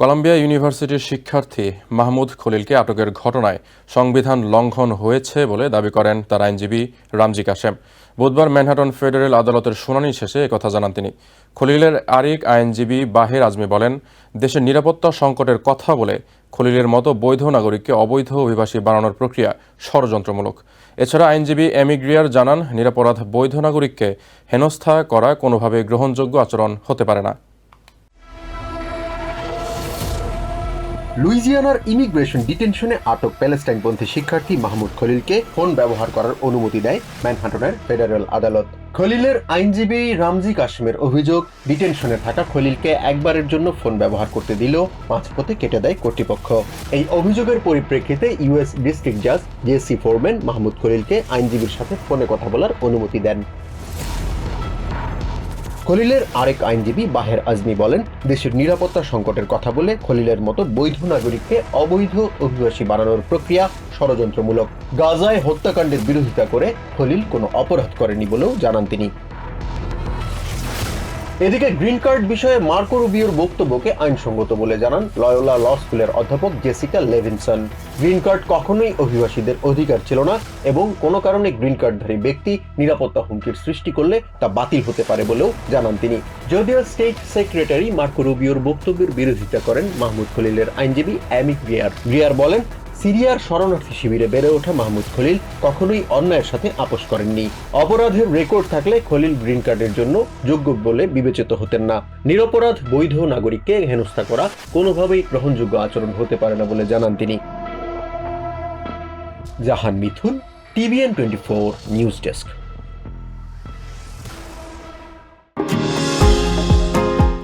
Columbia ইউনিভার্সিটির শিক্ষার্থী মাহমুদ খলিলকে আটকের ঘটনায় সংবিধান লঙ্ঘন হয়েছে বলে দাবি করেন তার আইনজীবী রামজি কাশেম। বুধবার ম্যানহাটন ফেডারেল আদালতের শুনানি শেষে একথা জানান তিনি। খলিলের আরেক আইনজীবী বাহের আজমি বলেন দেশের নিরাপত্তা সংকটের কথা বলে খলিলের মতো বৈধ নাগরিককে অবৈধ অভিবাসী বানানোর প্রক্রিয়া ষড়যন্ত্রমূলক। এছাড়া আইনজীবী এমিগ্রিয়ার জানান, নিরাপরাধ বৈধ নাগরিককে হেনস্থা করা কোনোভাবে গ্রহণযোগ্য আচরণ হতে পারে না। লুইজিয়ানার ইমিগ্রেশন ডিটেনশনে আটক প্যালেস্টাইনপন্থী শিক্ষার্থী মাহমুদ খলিলকে ফোন ব্যবহার করার অনুমতি দেয় ম্যানহাটনের ফেডারেল আদালত। খলিলের আইনজীবী রামজি কাশ্মের অভিযোগ, ডিটেনশনে থাকা খলিলকে একবারের জন্য ফোন ব্যবহার করতে দিলেও মাঝপথে কেটে দেয় কর্তৃপক্ষ। এই অভিযোগের পরিপ্রেক্ষিতে ইউএস ডিস্ট্রিক্ট জাজ জেসি ফোরম্যান মাহমুদ খলিলকে আইনজীবীর সাথে ফোনে কথা বলার অনুমতি দেন। খলিলের আরেক আইনজীবী বাহের আজমি বলেন, দেশের নিরাপত্তা সংকটের কথা বলে খলিলের মতো বৈধ নাগরিককে অবৈধ অভিবাসী বানানোর প্রক্রিয়া ষড়যন্ত্রমূলক। গাজায় হত্যাকাণ্ডের বিরোধিতা করে খলিল কোনো অপরাধ করেনি বলেও জানান তিনি। এদিকে গ্রিন কার্ড বিষয়ে মার্কো রুবিওর বক্তব্যকে আইনসঙ্গত বলে জানান লয়োলা ল স্কুলের অধ্যাপক জেসিকা লেভিনসন। গ্রিন কার্ড কখনোই অভিবাসীদের অধিকার ছিল না এবং কোনো কারণে গ্রিন কার্ডধারী ব্যক্তি নিরাপত্তা হুমকির সৃষ্টি করলে তা বাতিল হতে পারে বলেও জানান তিনি। যদিও স্টেট সেক্রেটারি মার্কো রুবিওর বক্তব্যের বিরোধিতা করেন মাহমুদ খলিলের আইনজীবী অ্যামিক গ্রিয়ার গ্রিয়ার বলেন সিরিয়ার শরণার্থী শিবিরে বেড়ে ওঠা মাহমুদ খলিল কখনোই অন্যায়ের সাথে আপোষ করেননি। অপরাধের রেকর্ড থাকলে খলিল গ্রিন কার্ডের জন্য যোগ্য বলে বিবেচিত হতেন না। নিরপরাধ বৈধ নাগরিককে হেনস্থা করা কোনোভাবেই গ্রহণযোগ্য আচরণ হতে পারে না বলে জানান তিনি। Jahan Mithun, TVN twenty four news desk.